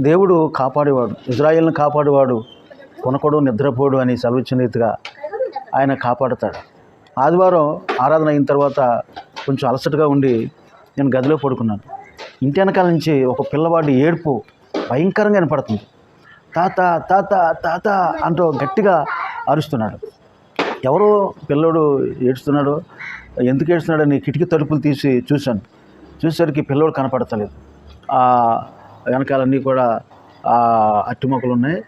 దేవుడు కాపాడేవాడు ఇజ్రాయిల్ని కాపాడేవాడు కొనకడు నిద్రపోడు అని సెలవిచ్చిన రీతిగా ఆయన కాపాడుతాడు. ఆదివారం ఆరాధన అయిన తర్వాత కొంచెం అలసటగా ఉండి నేను గదిలో పడుకున్నాను. ఇంటి వెనకాల నుంచి ఒక పిల్లవాడి ఏడుపు భయంకరంగా వినపడుతుంది. తాత తాత తాత అంటూ గట్టిగా అరుస్తున్నాడు. ఎవరో పిల్లోడు ఏడుస్తున్నాడు ఎందుకు ఏడుస్తున్నాడని కిటికీ తలుపులు తీసి చూశాను. చూసేసరికి పిల్లోడు కనపడతలేదు. వెనకాలన్నీ కూడా ఆ అట్టి మొక్కలు ఉన్నాయి.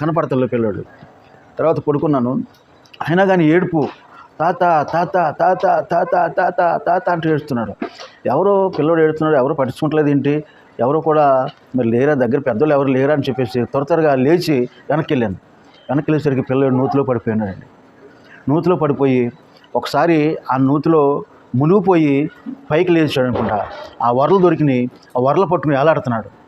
కనపడతలేదు పిల్లోడు. తర్వాత పడుకున్నాను. అయినా కానీ ఏడుపు. తాత తాత తాత తాత తాత తాత అంటూ ఏడుస్తున్నాడు. ఎవరో పిల్లోడు ఏడుతున్నాడు ఎవరో పట్టించుకుంటలేదు ఏంటి? ఎవరో కూడా మరి లేరా దగ్గర పెద్దలు ఎవరు లేరా అని చెప్పేసి త్వర త్వరగా లేచి వెనక్కి వెళ్ళాను వెనక్కి వెళ్ళేసరికి పిల్లోడు నూతిలో పడిపోయినాడండి. నూతిలో పడిపోయి ఒకసారి ఆ నూతిలో మునిగిపోయి పైకి లేచాడు అనుకుంటా. ఆ వరలు దొరికినాయి. ఆ వరలు పట్టుకుని వేలాడుతున్నాడు.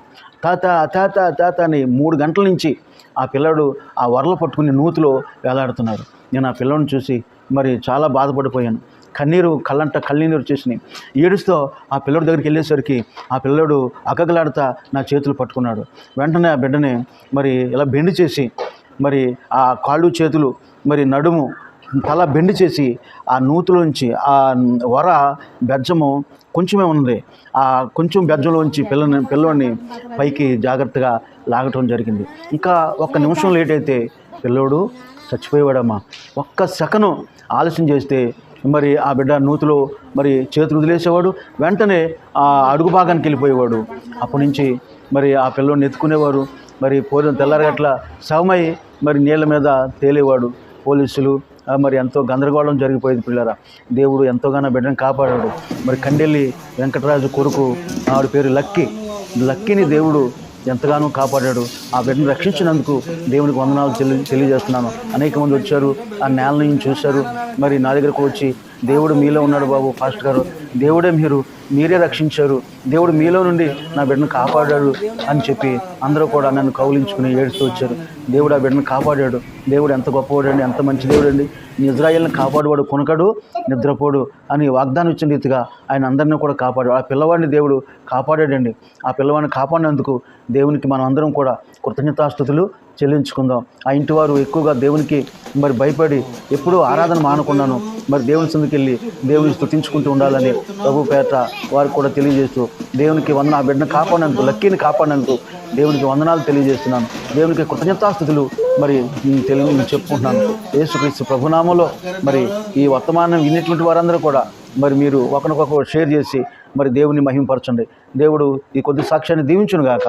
తాత తాత తాత అని మూడు గంటల నుంచి ఆ పిల్లాడు ఆ వరలు పట్టుకుని నూతిలో వేలాడుతున్నాడు నేను ఆ పిల్లని చూసి మరి చాలా బాధపడిపోయాను. కన్నీరు కళ్ళంట కళ్ళనీరు చేసినాయి ఏడుస్తూ ఆ పిల్లడి దగ్గరికి వెళ్ళేసరికి ఆ పిల్లడు అకగలాడుతా నా చేతులు పట్టుకున్నాడు. వెంటనే ఆ బిడ్డని మరి ఇలా బెండి చేసి మరి ఆ కాళ్ళు చేతులు మరి నడుము తల బెండ్ చేసి ఆ నూతులోంచి ఆ వర బెజ్జము కొంచెమే ఉంది ఆ కొంచెం బెజ్జంలోంచి పిల్లని పిల్లోడిని పైకి జాగ్రత్తగా లాగటం జరిగింది. ఇంకా ఒక్క నిమిషం లేట్ అయితే పిల్లోడు చచ్చిపోయేవాడమ్మా. ఒక్క సెకను ఆలస్యం చేస్తే మరి ఆ బిడ్డ నూతులో మరి చేతులు వదిలేసేవాడు వెంటనే ఆ అడుగు భాగానికి వెళ్ళిపోయేవాడు. అప్పటి నుంచి మరి ఆ పిల్లోడిని ఎత్తుకునేవారు. మరి పోలిన తెల్లారగట్ల శవమై మరి నీళ్ళ మీద తేలేవాడు పోలీసులు. మరి ఎంతో గందరగోళం జరిగిపోయింది పిల్లరా. దేవుడు ఎంతోగానో బిడ్డను కాపాడాడు. మరి కండెల్లి వెంకటరాజు కొడుకు ఆవిడ పేరు లక్కీ. లక్కీని దేవుడు ఎంతగానో కాపాడాడు. ఆ బిడ్డను రక్షించినందుకు దేవునికి వందనాలు తెలియజేస్తున్నాను. అనేక మంది వచ్చారు ఆ నేల నుంచి చూశారు. మరి నా దగ్గరకు వచ్చి దేవుడు మీలో ఉన్నాడు బాబు ఫాస్ట్ గారు. దేవుడే మీరు మీరే రక్షించారు. దేవుడు మీలో నుండి నా బిడ్డను కాపాడాడు అని చెప్పి అందరూ కూడా నన్ను కౌలించుకుని ఏడుస్తూ వచ్చారు. దేవుడు ఆ బిడ్డను కాపాడాడు. దేవుడు ఎంత గొప్పవాడండి ఎంత మంచి దేవుడు అండి ఇజ్రాయేల్ని కాపాడువాడు కొనకడు నిద్రపోడు అని వాగ్దానం ఇచ్చిన రీతిగా ఆయన అందరినీ కూడా కాపాడాడు. ఆ పిల్లవాడిని దేవుడు కాపాడాడండి. ఆ పిల్లవాడిని కాపాడినందుకు దేవునికి మనం అందరం కూడా కృతజ్ఞతాస్థుతులు చెల్లించుకుందాం. ఆ ఇంటి వారు ఎక్కువగా దేవునికి మరి భయపడి ఎప్పుడూ ఆరాధన మానకున్నాను మరి దేవుని సందుకు వెళ్ళి దేవుని స్థుతించుకుంటూ ఉండాలని ప్రభు పేట వారికి కూడా తెలియజేస్తూ దేవునికి వందన ఆ బిడ్డను కాపాడినందుకు లక్కీని కాపాడినందుకు దేవునికి వందనాలు తెలియజేస్తున్నాను. దేవునికి కృతజ్ఞతాస్థుతులు మరి నేను తెలుగు చెప్పుకుంటున్నాను. యేసుక్రీస్తు ప్రభునామంలో మరి ఈ వర్తమానం విన్నటువంటి వారందరూ కూడా మరి మీరు ఒకరికొకరు షేర్ చేసి మరి దేవుని మహిమపరచండి. దేవుడు ఈ కొద్ది సాక్ష్యాన్ని దీవించును గాక